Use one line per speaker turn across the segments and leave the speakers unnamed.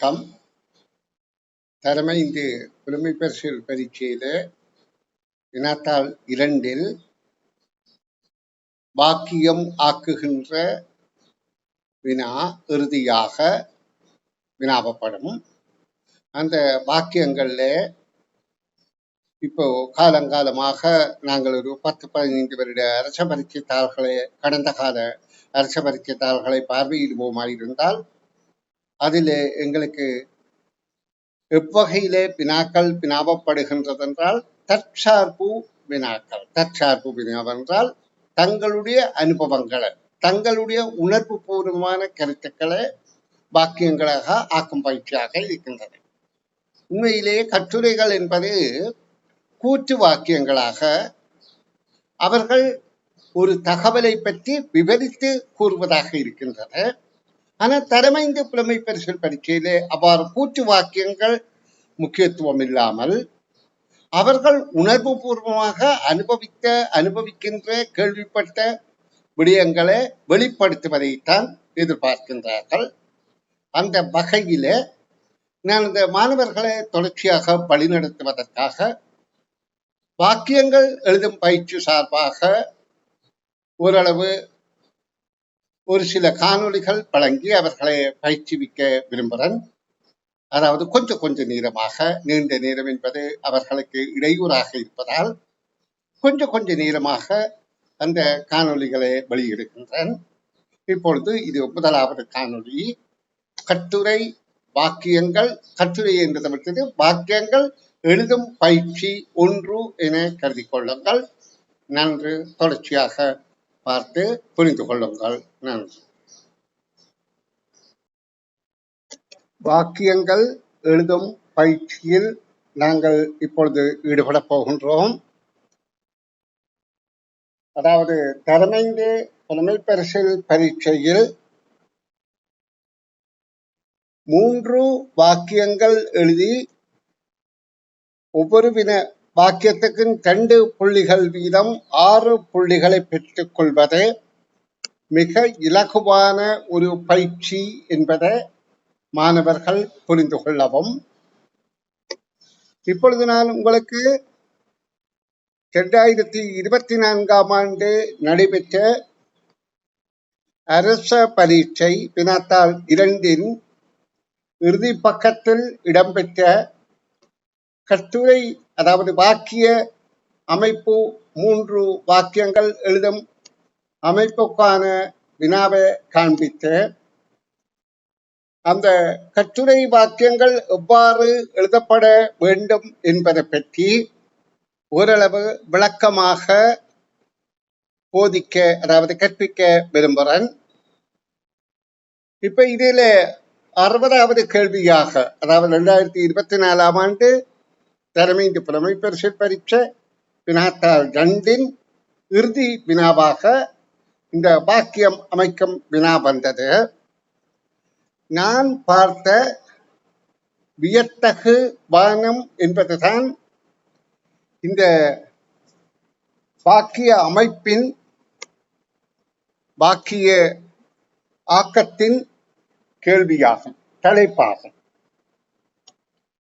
வணக்கம். தலைமை இந்த புலமை பரிசில் பரீட்சையில வினாத்தாள் இரண்டில் வாக்கியம் ஆக்குகின்ற வினா இறுதியாக வினாவப்படும். அந்த வாக்கியங்கள்ல இப்போ காலங்காலமாக நாங்கள் ஒரு பத்து பதினைந்து வருட அரச பரீட்சை தாள்களை கடந்த கால அரச பரீட்சை தாள்களை பார்வையிடுவோமாயிருந்தால் அதில் எங்களுக்கு எவ்வகையிலே வினாக்கள் வினாவப்படுகின்றது என்றால் தற்சார்பு வினாக்கள். தற்சார்பு வினாவென்றால் தங்களுடைய அனுபவங்களை தங்களுடைய உணர்வு பூர்வமான கருத்துக்களை வாக்கியங்களாக ஆக்கும் பயிற்சியாக இருக்கின்றன. உண்மையிலேயே கட்டுரைகள் என்பது கூற்று வாக்கியங்களாக அவர்கள் ஒரு தகவலை பற்றி விவரித்து கூறுவதாக இருக்கின்றன. ஆனால் தரமைந்த புலமை பரிசல் பரீட்சையிலே அவ்வாறு கூற்று வாக்கியங்கள் முக்கியத்துவம் இல்லாமல் அவர்கள் உணர்வு பூர்வமாக அனுபவித்த அனுபவிக்கின்ற கேள்விப்பட்ட விடயங்களை வெளிப்படுத்துவதைத்தான் எதிர்பார்க்கின்றார்கள். அந்த வகையில நான் இந்த மாணவர்களை தொடர்ச்சியாக வழிநடத்துவதற்காக வாக்கியங்கள் எழுதும் பயிற்சி சார்பாக ஓரளவு ஒரு சில காணொளிகள் வழங்கி அவர்களை பயிற்றுவிக்க விரும்புகிறேன். அதாவது கொஞ்சம் கொஞ்சம் நேரமாக நீண்ட நேரம் என்பது அவர்களுக்கு இடையூறாக இருப்பதால் கொஞ்சம் கொஞ்சம் நேரமாக அந்த காணொளிகளை வெளியிடுகின்றேன். இப்பொழுது இது முதலாவது காணொளி. கட்டுரை வாக்கியங்கள் கட்டுரை என்று விட்டது வாக்கியங்கள் எழுதும் பயிற்சி ஒன்று என கருதி கொள்ளுங்கள். நன்று தொடர்ச்சியாக பார்த்து புரிந்து கொள்ளுங்கள். நன்றி. வாக்கியங்கள் எழுதும் பயிற்சியில் நாங்கள் இப்பொழுது ஈடுபட போகின்றோம். அதாவது தரமைந்து புலமை பரிசில் பரீட்சையில் மூன்று வாக்கியங்கள் எழுதி ஒவ்வொரு வின வாக்கியத்துக்கும் ரெண்டு புள்ளிகள் வீதம் ஆறு புள்ளிகளை பெற்றுக் கொள்வது மிக இலகுவான ஒரு பயிற்சி என்பதை மாணவர்கள் புரிந்து கொள்ளவும். இப்பொழுது நான் உங்களுக்கு இரண்டாயிரத்தி இருபத்தி நான்காம் ஆண்டு நடைபெற்ற அரச பரீட்சை வினாத்தாள் இரண்டின் இறுதி பக்கத்தில் இடம்பெற்ற கட்டுரை அதாவது வாக்கிய அமைப்பு மூன்று வாக்கியங்கள் எழுதும் அமைப்புக்கான வினாவை காண்பித்து அந்த கட்டுரை வாக்கியங்கள் எவ்வாறு எழுதப்பட வேண்டும் என்பதை பற்றி ஓரளவு விளக்கமாக போதிக்க அதாவது கற்பிக்க விரும்புகிறேன். இப்ப இதில் அறுபதாவது கேள்வியாக அதாவது ரெண்டாயிரத்தி இருபத்தி நாலாம் ஆண்டு தலைமைந்து புலமை பரிசு பரீட்சை வினாத்தாள் ரெண்டின் இறுதி வினாவாக இந்த வாக்கியம் அமைக்கும் வினா வந்தது. நான் பார்த்த வியத்தகு வானம் என்பதுதான் இந்த வாக்கிய அமைப்பின் வாக்கிய ஆக்கத்தின் கேள்வியாகும் தலைப்பாகும்.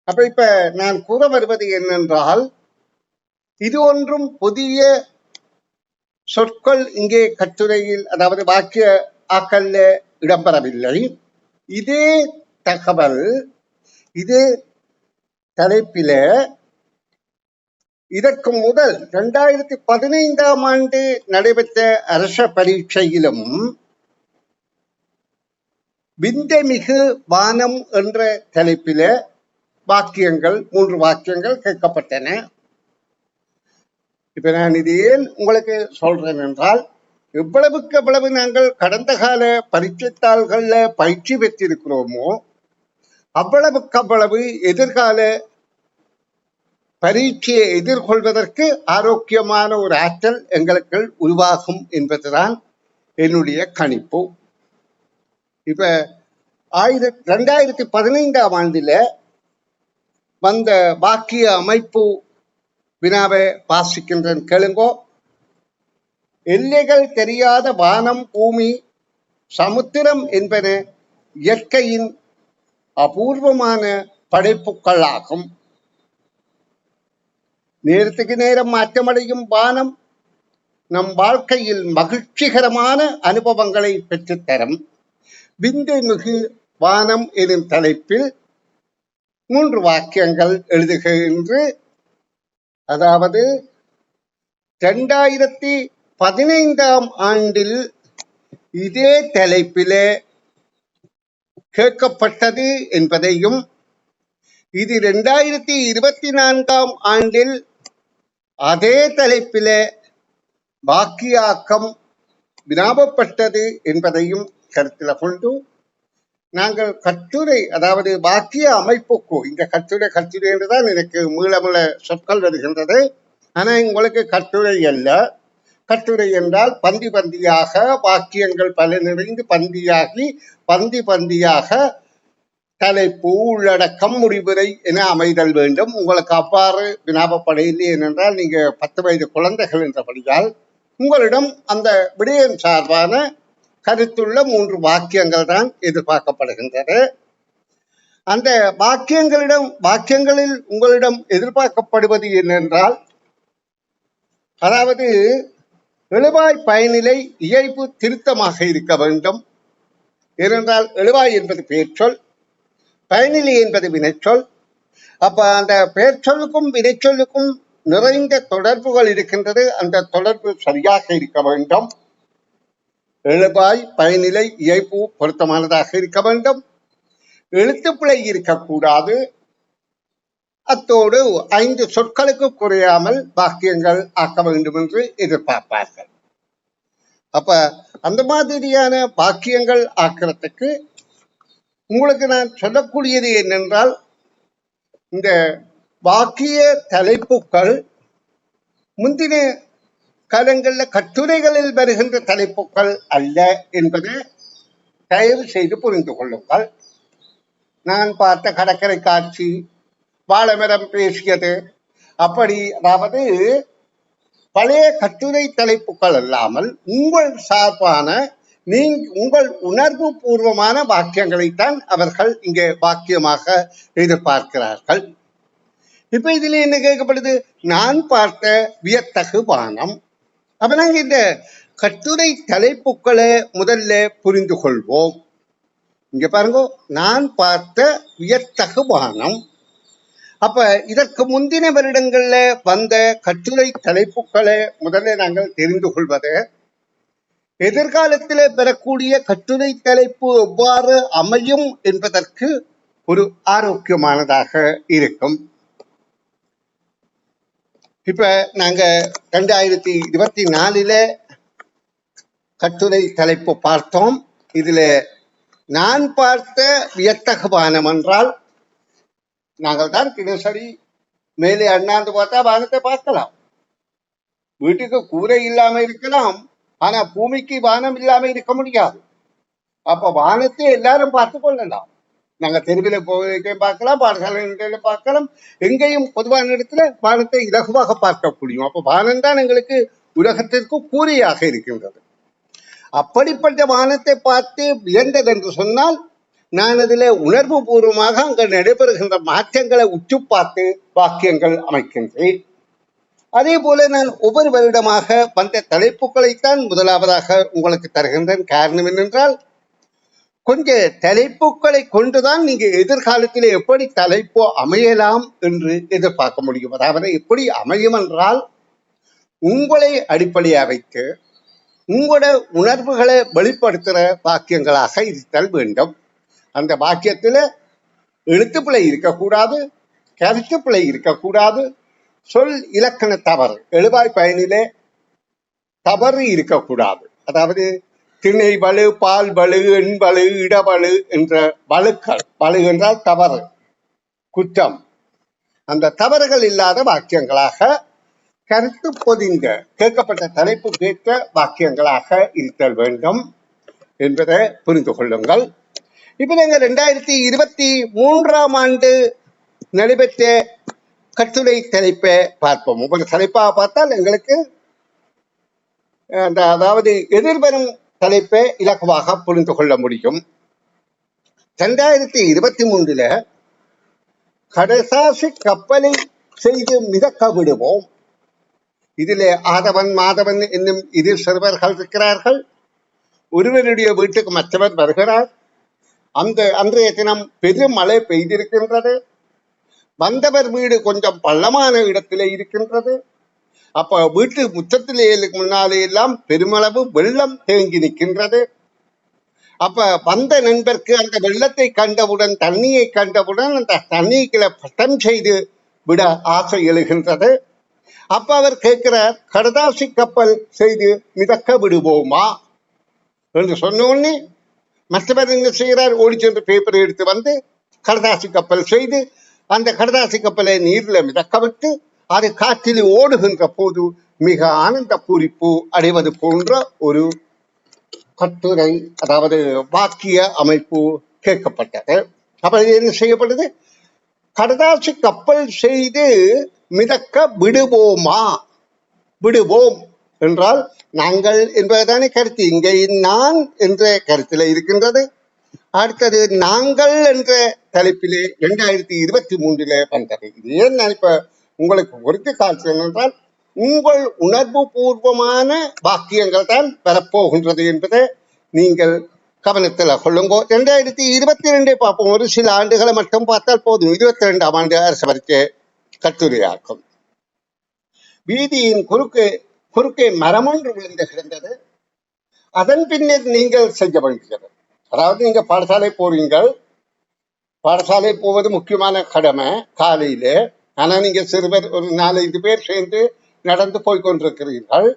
அப்ப இப்ப நான் கூற வருவது என்னென்றால் இது ஒன்றும் புதிய சொற்கள் இங்கே கட்டுரையில் அதாவது வாக்கிய ஆக்கல்ல இடம்பெறவில்லை. இதே தகவல் இதே தலைப்பில இதற்கு முதல் இரண்டாயிரத்தி பதினைந்தாம் ஆண்டு நடைபெற்ற அரச பரீட்சையிலும் விந்தமிகு வானம் என்ற தலைப்பில வாக்கியங்கள் மூன்று வாக்கியங்கள் கேட்கப்பட்டன. இப்ப நான் இது ஏன் உங்களுக்கு சொல்றேன் என்றால் எவ்வளவுக்கு எவ்வளவு நாங்கள் கடந்த கால பரீட்சைத்தாள்கள்ல பயிற்சி பெற்றிருக்கிறோமோ அவ்வளவுக்கு அவ்வளவு எதிர்கால பரீட்சையை எதிர்கொள்வதற்கு ஆரோக்கியமான ஒரு ஆற்றல் எங்களுக்கு உருவாகும் என்பதுதான் என்னுடைய கணிப்பு. இப்ப ஆயிரத்தி ரெண்டாயிரத்தி பதினைந்தாம் ஆண்டில் வந்த வாக்கிய அமைப்பு வினாவை வாசிக்கின்றேன் கேளுங்கோ. எல்லைகள் தெரியாத வானம் பூமி சமுத்திரம் என்பன இயற்கையின் அபூர்வமான படைப்புகளாகும். நேரத்துக்கு நேரம் மாற்றமடையும் வானம் நம் வாழ்க்கையில் மகிழ்ச்சிகரமான அனுபவங்களை பெற்றுத்தரும். விந்தை மிகு வானம் எனும் தலைப்பில் மூன்று வாக்கியங்கள் எழுதுகின்ற அதாவது ரெண்டாயிரத்தி பதினைந்தாம் ஆண்டில் இதே தலைப்பிலே கேட்கப்பட்டது என்பதையும் இது ரெண்டாயிரத்தி இருபத்தி நான்காம் ஆண்டில் அதே தலைப்பிலே வாக்கியாக்கம் வினாபப்பட்டது என்பதையும் கருத்தில் கொண்டு நாங்கள் கட்டுரை அதாவது வாக்கிய அமைப்புக்கு இந்த கட்டுரை கட்டுரை என்றுதான் எனக்கு மீள சொற்கள் வருகின்றது. ஆனால் உங்களுக்கு கட்டுரை அல்ல. கட்டுரை என்றால் பந்தி பந்தியாக வாக்கியங்கள் பல நிறைந்து பந்தியாகி பந்தி பந்தியாக தலைப்பு உள்ளடக்கம் முடிவுரை என அமைதல் வேண்டும். உங்களுக்கு அவ்வாறு வினாவப்படையில்லை ஏனென்றால் நீங்கள் பத்து வயது குழந்தைகள் என்றபடியால் உங்களிடம் அந்த விடயம் சார்பான கருத்துள்ள மூன்று வாக்கியங்கள் தான் எதிர்பார்க்கப்படுகின்றது அந்த வாக்கியங்களிடம் வாக்கியங்களில் உங்களிடம் எதிர்பார்க்கப்படுவது என்னென்றால் அதாவது எழுவாய் பயனிலை இயல்பு திருத்தமாக இருக்க வேண்டும். ஏனென்றால் எழுவாய் என்பது பெயர்ச்சொல் பயனிலை என்பது வினைச்சொல். அப்ப அந்த பெயர்ச்சொல்லுக்கும் வினைச்சொல்லுக்கும் நிறைந்த தொடர்புகள் இருக்கின்றது. அந்த தொடர்பு சரியாக இருக்க வேண்டும். எழுபாய் பயனிலை இயைப்பு பொருத்தமானதாக இருக்க வேண்டும். எழுத்துப்பிழை இருக்கக்கூடாது. அத்தோடு ஐந்து சொற்களுக்கு குறையாமல் வாக்கியங்கள் ஆக்க வேண்டும் என்று எதிர்பார்ப்பார்கள். அப்ப அந்த மாதிரியான வாக்கியங்கள் ஆக்கிறதுக்கு உங்களுக்கு நான் சொல்லக்கூடியது என்னென்றால் இந்த வாக்கிய தலைப்புகள் முந்தின காலங்களில் கட்டுரைகளில் வருகின்ற தலைப்புகள் அல்ல என்பதை தயவு செய்து புரிந்து கொள்ளுங்கள். நான் பார்த்த கடற்கரை காட்சி வாழமரம் பேசியது அப்படி அதாவது பழைய கட்டுரை தலைப்புகள் அல்லாமல் உங்கள் சார்பான நீங் உங்கள் உணர்வு பூர்வமான வாக்கியங்களைத்தான் அவர்கள் இங்கே வாக்கியமாக எதிர்பார்க்கிறார்கள். இப்ப இதுல என்ன கேட்கப்படுது? நான் பார்த்த வியத்தகு வானம் அப்ப நாங்க இந்த கட்டுரை தலைப்புக்களை முதல்ல புரிந்து கொள்வோம் இங்க பாருங்க நான் பார்த்த வியத்தகு வானம் அப்ப இதற்கு முந்தின வருடங்கள்ல வந்த கட்டுரை தலைப்புக்களை முதல்ல நாங்கள் தெரிந்து கொள்வது எதிர்காலத்தில் பெறக்கூடிய கட்டுரை தலைப்பு எவ்வாறு அமையும் என்பதற்கு ஒரு ஆரோக்கியமானதாக இருக்கும். இப்ப நாங்க ரெண்டாயிரத்தி இருபத்தி நாலுல கட்டுரை தலைப்பு பார்த்தோம். இதுல நான் பார்த்த வியத்தகபானம் என்றால் நாங்கள் தான் தினசரி மேலே அண்ணாந்து பார்த்தா வானத்தை பார்க்கலாம். வீட்டுக்கு கூரை இல்லாம இருக்கலாம் ஆனா பூமிக்கு வானம் இல்லாம இருக்க முடியாது. அப்ப வானத்தை எல்லாரும் பார்த்து கொள்ளலாம். நாங்க தெருவில் போய் பார்க்கலாம் பாடசாலையில பார்க்கலாம். எங்கேயும் பொதுவான இடத்துல வானத்தை இலகுவாக பார்க்க முடியும் அப்போ வானம் தான் எங்களுக்கு உலகத்திற்கு கூறியாக இருக்கின்றது. அப்படிப்பட்ட வானத்தை பார்த்து வியந்தது என்று சொன்னால் நான் அதில் உணர்வு பூர்வமாக அங்கு நடைபெறுகின்ற மாற்றங்களை உற்று பார்த்து வாக்கியங்கள் அமைக்கின்றேன். அதே போல நான் ஒவ்வொரு வருடமாக வந்த தலைப்புகளைத்தான் முதலாவதாக உங்களுக்கு தருகின்றேன். காரணம் என்னென்றால் கொஞ்ச தலைப்புகளை கொண்டுதான் நீங்க எதிர்காலத்தில் எப்படி தலைப்பு அமையலாம் என்று எதிர்பார்க்க முடியும். அதாவது எப்படி அமையும் என்றால் உங்களை அடிப்படையாக வைத்து உங்களோட உணர்வுகளை வெளிப்படுத்துகிற வாக்கியங்களாக இருத்தல் வேண்டும். அந்த வாக்கியத்துல எழுத்துப்பிழை இருக்கக்கூடாது கருத்துப்பிழை இருக்கக்கூடாது சொல் இலக்கண தவறு எழுவாய் பயனிலே தவறு இருக்கக்கூடாது. அதாவது திணை வலு பால் வலு எண்பலு இடவலு என்ற வலுக்கள் வலு என்றால் தவறு குற்றம். அந்த தவறுகள் இல்லாத வாக்கியங்களாக கருத்து பொதிந்த கேட்கப்பட்ட தலைப்பு கேட்க வாக்கியங்களாக இருத்தல் வேண்டும் என்பதை புரிந்து கொள்ளுங்கள். இப்போ நாங்க ரெண்டாயிரத்தி இருபத்தி மூன்றாம் ஆண்டு நடைபெற்ற கட்டுரை தலைப்பை பார்ப்போம். ஒவ்வொரு தலைப்பாக பார்த்தால் எங்களுக்கு அந்த அதாவது எதிர்வரும் தலைப்பை இலகுவாக புரிந்து கொள்ள முடியும். ரெண்டாயிரத்தி இருபத்தி மூன்றுல கடைசாசி கப்பலை செய்து மிதக்க விடுவோம். இதிலே ஆதவன் மாதவன் என்னும் இரு சிறுவர்கள் இருக்கிறார்கள். ஒருவருடைய வீட்டுக்கு மற்றவர் வருகிறார். அந்த அன்றைய தினம் பெரும் மழை பெய்திருக்கின்றது. வந்தவர் வீடு கொஞ்சம் பள்ளமான இடத்திலே இருக்கின்றது. அப்ப வீட்டு முற்றத்திலே முன்னாலே எல்லாம் பெருமளவு வெள்ளம் தேங்கி நிற்கின்றது. அப்ப வந்த நண்பர்க்கு அந்த வெள்ளத்தை கண்டவுடன் தண்ணியை கண்டவுடன் அந்த தண்ணீர்களை பட்டம் செய்து விட ஆசை எழுகின்றது. அப்ப அவர் கேட்கிறார் கடதாசி கப்பல் செய்து மிதக்க விடுவோமா? என்று சொன்ன உடனே மற்றவர் என்ன செய்கிறார் ஓடி சென்று பேப்பரை எடுத்து வந்து கடதாசி கப்பல் செய்து அந்த கடதாசி கப்பலை நீரில் மிதக்க விட்டு அது காற்றில் ஓடுகின்ற போது மிக ஆனந்த பூரிப்பு அடைவது போன்ற ஒரு கட்டுரை அதாவது வாக்கிய அமைப்பு கேட்கப்பட்டது. அப்ப என்ன செய்யப்பட்டது? கடதாசி கப்பல் செய்து மிதக்க விடுவோமா? விடுவோம் என்றால் நாங்கள் என்பதுதானே கருத்து. இங்கே நான் என்ற கருத்தில் இருக்கின்றது. அடுத்தது நாங்கள் என்ற தலைப்பிலே இரண்டாயிரத்தி இருபத்தி மூன்றிலே வந்தது. இது ஏன் நான் உங்களுக்கு குறித்து காட்சி என்றால் உங்கள் உணர்வு பூர்வமான வாக்கியங்கள் தான் பெறப்போகின்றது என்பதை நீங்கள் கவனத்தில் கொள்ளுங்கோ. ரெண்டாயிரத்தி இருபத்தி ரெண்டை பார்ப்போம். ஒரு சில ஆண்டுகளை மட்டும் பார்த்தால் போதும். இருபத்தி ரெண்டாம் ஆண்டு அரசு பரீட்சை கட்டுரையாக்கும் வீதியின் குறுக்கு குறுக்கே மரம் ஒன்று விழுந்து கிடந்தது. அதன் பின்னர் நீங்கள் செய்ய வேண்டியது அதாவது நீங்க பாடசாலை போறீங்கள். பாடசாலை போவது முக்கியமான கடமை. காலையிலே ஆனா நீங்க சிறுவர் ஒரு நாலஞ்சு பேர் சேர்ந்து நடந்து போய் கொண்டிருக்கிறீர்கள்.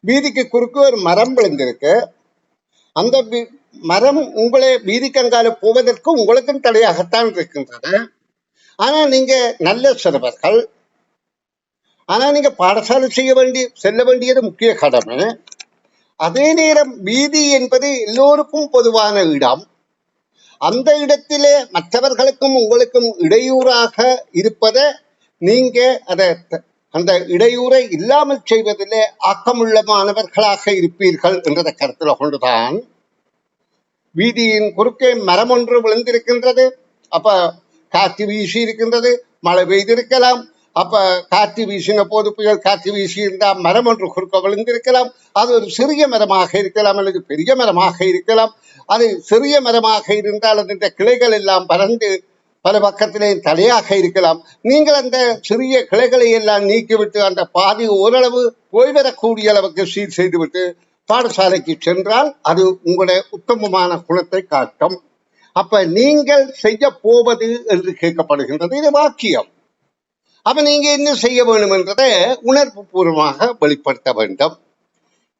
வீதிக்கு குறுக்கு ஒரு மரம் விழுந்திருக்கு. அந்த மரம் உங்களை வீதிக்கங்கால போவதற்கு உங்களுக்கும் தடையாகத்தான் இருக்கின்றது. ஆனா நீங்க நல்ல சிறுவர்கள். ஆனா நீங்க பாடசாலை செய்ய வேண்டிய செல்ல வேண்டியது முக்கிய கடமை. அதே நேரம் வீதி என்பது எல்லோருக்கும் பொதுவான இடம். அந்த இடத்திலே மற்றவர்களுக்கும் உங்களுக்கும் இடையூறாக இருப்பதை நீங்க அதை அந்த இடையூறை இல்லாமல் செய்வதிலே ஆக்கமுள்ள மாணவர்களாக இருப்பீர்கள் என்றதை கருத்தில் கொண்டுதான் வீதியின் குறுக்கே மரம் ஒன்று விழுந்திருக்கின்றது. அப்ப காற்று வீசி இருக்கின்றது மழை பெய்திருக்கலாம். அப்ப காற்று வீசின போது புயல் காற்று வீசி இருந்தால் மரம் ஒன்று குறுக்க விழுந்திருக்கலாம். அது ஒரு சிறிய மரமாக இருக்கலாம் அல்லது பெரிய மரமாக இருக்கலாம். அது சிறிய மரமாக இருந்தால் அதன் கிளைகள் எல்லாம் பறந்து பல பக்கத்திலே தலையாக இருக்கலாம். நீங்கள் அந்த சிறிய கிளைகளை எல்லாம் நீக்கிவிட்டு அந்த பாதி ஓரளவு ஓய்வரக்கூடிய அளவுக்கு சீர் செய்துவிட்டு பாடசாலைக்கு சென்றால் அது உங்களுடைய உத்தமமான குணத்தை காட்டும். அப்ப நீங்கள் செய்ய போவது என்று கேட்கப்படுகின்றது. இது வாக்கியம். அப்ப நீங்க என்ன செய்ய வேண்டும் என்றதை உணர்வு பூர்வமாக வெளிப்படுத்த வேண்டும்.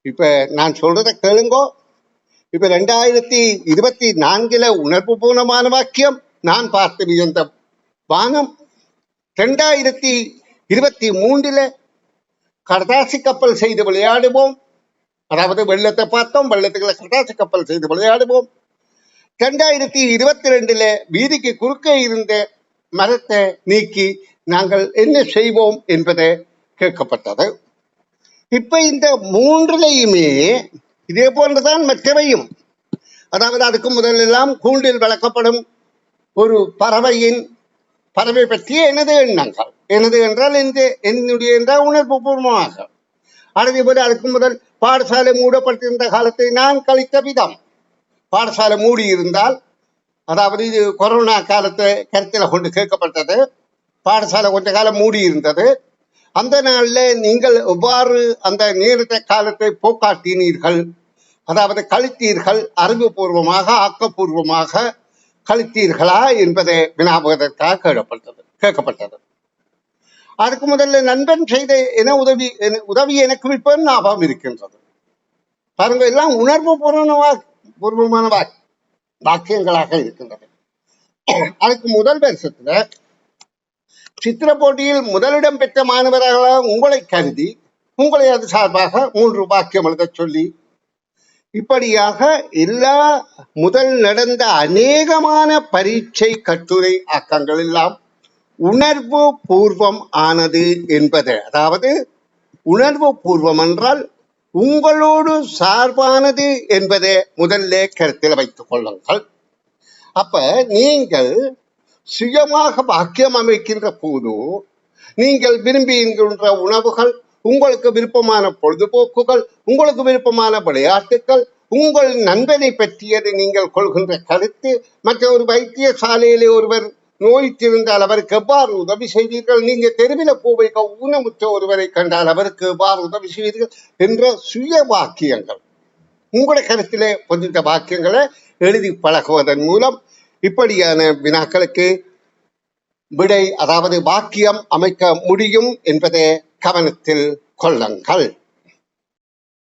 இப்ப நான் சொல்றதை கேளுங்கோ. இப்ப ரெண்டாயிரத்தி இருபத்தி நான்குல உணர்வு பூர்வமான வாக்கியம் நான் பார்த்து வியந்த வானம். ரெண்டாயிரத்தி இருபத்தி மூன்றில் கடதாசி கப்பல் செய்து விளையாடுவோம். அதாவது வெள்ளத்தை பார்த்தோம் வெள்ளத்துக்குள்ள கடதாசி கப்பல் செய்து விளையாடுவோம். ரெண்டாயிரத்தி இருபத்தி ரெண்டுல வீதிக்கு குறுக்கே இருந்த மரத்தை நீக்கி நாங்கள் என்ன செய்வோம் என்பதை கேட்கப்பட்டது. இப்ப இந்த மூன்றிலையுமே இதே போன்றுதான் மற்றவையும். அதாவது அதுக்கு முதலெல்லாம் கூண்டில் வளர்க்கப்படும் ஒரு பறவையின் பறவை பற்றிய எனது எண்ணங்கள். எனது என்றால் இந்த என்னுடைய என்றால் உணர்வு பூர்வமாக. அதே போல அதுக்கு முதல் பாடசாலை மூடப்பட்டிருந்த காலத்தை நான் கழித்த விதம். பாடசாலை மூடி இருந்தால் அதாவது இது கொரோனா காலத்தை கருத்தில் கொண்டு கேட்கப்பட்டது. பாடசாலை கொஞ்ச காலம் மூடி இருந்தது அந்த நாளில் நீங்கள் எவ்வாறு அந்த நேரத்தை காலத்தை போக்காட்டினீர்கள்? அதாவது கழித்தீர்கள் அறிவுபூர்வமாக ஆக்கப்பூர்வமாக கழித்தீர்களா என்பதை வினாபகத்திற்காக கேட்கப்பட்டது கேட்கப்பட்டது. அதுக்கு முதல்ல நண்பன் செய்த என உதவி என- உதவி எனக்கு இப்ப ஞாபகம் இருக்கின்றது. பாருங்க எல்லாம் உணர்வு பூர்வமா பூர்வமான வாக்கியங்களாக இருக்கின்றது. அதுக்கு முதல் வருஷத்துல சித்திர போட்டியில் முதலிடம் பெற்ற மாணவர்களாக உங்களை கருதி உங்களை அது சார்பாக மூன்று வாக்கியம் எழுத சொல்லி இப்படியாக எல்லா முதல் நடந்த அநேகமான பரீட்சை கட்டுரை ஆக்கங்கள் எல்லாம் உணர்வு பூர்வம் ஆனது என்பது அதாவது உணர்வு பூர்வம் என்றால் உங்களோடு சார்பானது என்பதை முதல்ல கருத்தில் வைத்துக் கொள்ளுங்கள். அப்ப நீங்கள் சுயமாக பாக்கியம் அமைக்கின்ற போது நீங்கள் விரும்புகின்ற உணவுகள் உங்களுக்கு விருப்பமான பொழுதுபோக்குகள் உங்களுக்கு விருப்பமான விளையாட்டுகள் உங்கள் நண்பனை பற்றியது நீங்கள் கொள்கின்ற கருத்து மற்ற ஒரு வைத்தியசாலையிலே ஒருவர் நோய்த்திருந்தால் அவருக்கு எவ்வாறு உதவி செய்வீர்கள்? நீங்க தெருவில் போவை ஊனமுற்ற ஒருவரை கண்டால் அவருக்கு எவ்வாறு உதவி செய்வீர்கள்? என்ற சுய வாக்கியங்கள். உங்களுடைய கருத்திலே பொதிந்த வாக்கியங்களை எழுதி பழகுவதன் மூலம் இப்படியான வினாக்களுக்கு விடை அதாவது வாக்கியம் அமைக்க முடியும் என்பதை கவனத்தில் கொள்ளுங்கள்.